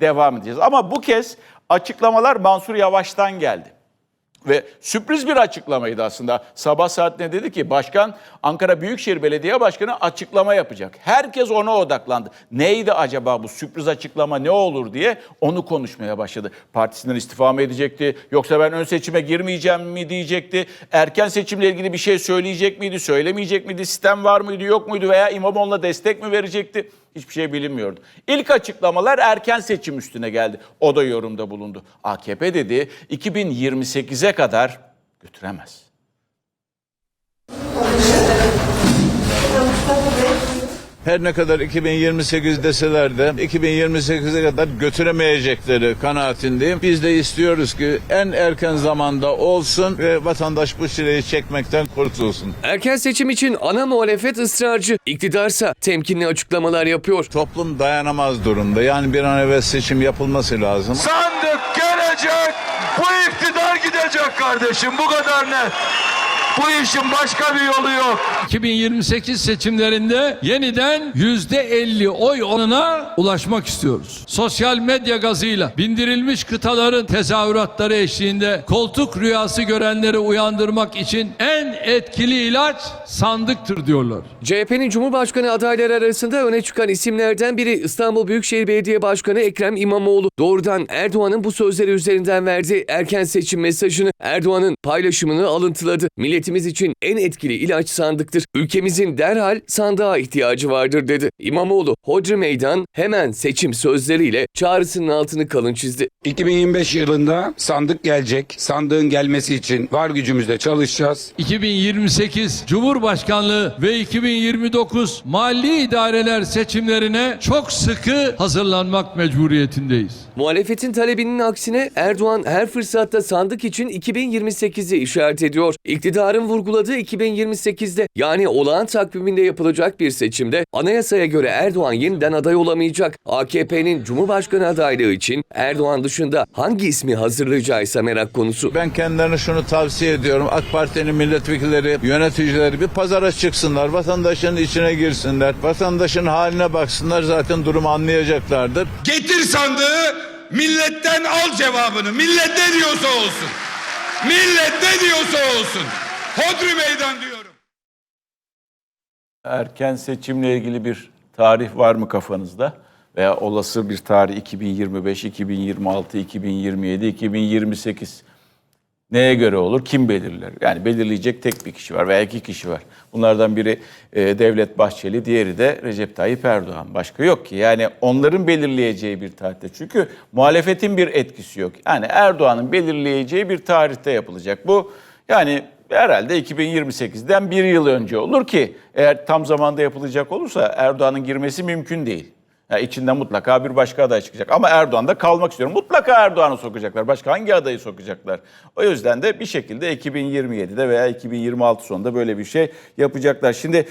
devam edeceğiz. Ama bu kez açıklamalar Mansur Yavaş'tan geldi. Ve sürpriz bir açıklamaydı aslında. Sabah saatinde dedi ki başkan Ankara Büyükşehir Belediye Başkanı açıklama yapacak. Herkes ona odaklandı. Neydi acaba bu sürpriz açıklama ne olur diye onu konuşmaya başladı. Partisinden istifa mı edecekti yoksa ben ön seçime girmeyeceğim mi diyecekti. Erken seçimle ilgili bir şey söyleyecek miydi, söylemeyecek miydi, sistem var mıydı, yok muydu veya İmamoğlu'na destek mi verecekti? Hiçbir şey bilinmiyordu. İlk açıklamalar erken seçim üstüne geldi. O da yorumda bulundu. AKP dedi 2028'e kadar götüremez. Her ne kadar 2028 deseler de 2028'e kadar götüremeyecekleri kanaatindeyim. Biz de istiyoruz ki en erken zamanda olsun ve vatandaş bu çileyi çekmekten kurtulsun. Erken seçim için ana muhalefet ısrarcı. İktidarsa temkinli açıklamalar yapıyor. Toplum dayanamaz durumda. Yani bir an evvel seçim yapılması lazım. Sandık gelecek, bu iktidar gidecek kardeşim. Bu kadar net. Bu işin başka bir yolu yok. 2028 seçimlerinde yeniden %50 oy oranına ulaşmak istiyoruz. Sosyal medya gazıyla bindirilmiş kıtaların tezahüratları eşliğinde koltuk rüyası görenleri uyandırmak için en etkili ilaç sandıktır diyorlar. CHP'nin Cumhurbaşkanı adayları arasında öne çıkan isimlerden biri İstanbul Büyükşehir Belediye Başkanı Ekrem İmamoğlu. Doğrudan Erdoğan'ın bu sözleri üzerinden verdiği erken seçim mesajını Erdoğan'ın paylaşımını alıntıladı. Milletimiz için en etkili ilaç sandıktır. Ülkemizin derhal sandığa ihtiyacı vardır dedi. İmamoğlu, Hodri Meydan hemen seçim sözleriyle çağrısının altını kalın çizdi. 2025 yılında sandık gelecek. Sandığın gelmesi için var gücümüzle çalışacağız. 2028 Cumhurbaşkanlığı ve 2029 Mali idareler seçimlerine çok sıkı hazırlanmak mecburiyetindeyiz. Muhalefetin talebinin aksine Erdoğan her fırsatta sandık için 2028'i işaret ediyor. İktidarın vurguladığı 2028'de yani olağan takviminde yapılacak bir seçimde anayasaya göre Erdoğan yeniden aday olamayacak. AKP'nin Cumhurbaşkanı adaylığı için Erdoğan dışında hangi ismi hazırlayacağıysa merak konusu. Ben kendilerine şunu tavsiye ediyorum. AK Parti'nin milletvekilleri, yöneticileri bir pazara çıksınlar. Vatandaşın içine girsinler. Vatandaşın haline baksınlar. Zaten durumu anlayacaklardır. Getir sandığı, milletten al cevabını. Millet ne diyorsa olsun. Millet ne diyorsa olsun. Hodri meydan diyorum. Erken seçimle ilgili bir tarih var mı kafanızda? Veya olası bir tarih 2025, 2026, 2027, 2028 neye göre olur? Kim belirler? Yani belirleyecek tek bir kişi var veya iki kişi var. Bunlardan biri e, Devlet Bahçeli, diğeri de Recep Tayyip Erdoğan. Başka yok ki. Yani onların belirleyeceği bir tarihte. Çünkü muhalefetin bir etkisi yok. Yani Erdoğan'ın belirleyeceği bir tarihte yapılacak. Bu yani herhalde 2028'den bir yıl önce olur ki eğer tam zamanda yapılacak olursa Erdoğan'ın girmesi mümkün değil. Yani içinden mutlaka bir başka aday çıkacak. Ama Erdoğan da kalmak istiyor. Mutlaka Erdoğan'ı sokacaklar. Başka hangi adayı sokacaklar? O yüzden de bir şekilde 2027'de veya 2026 sonunda böyle bir şey yapacaklar. Şimdi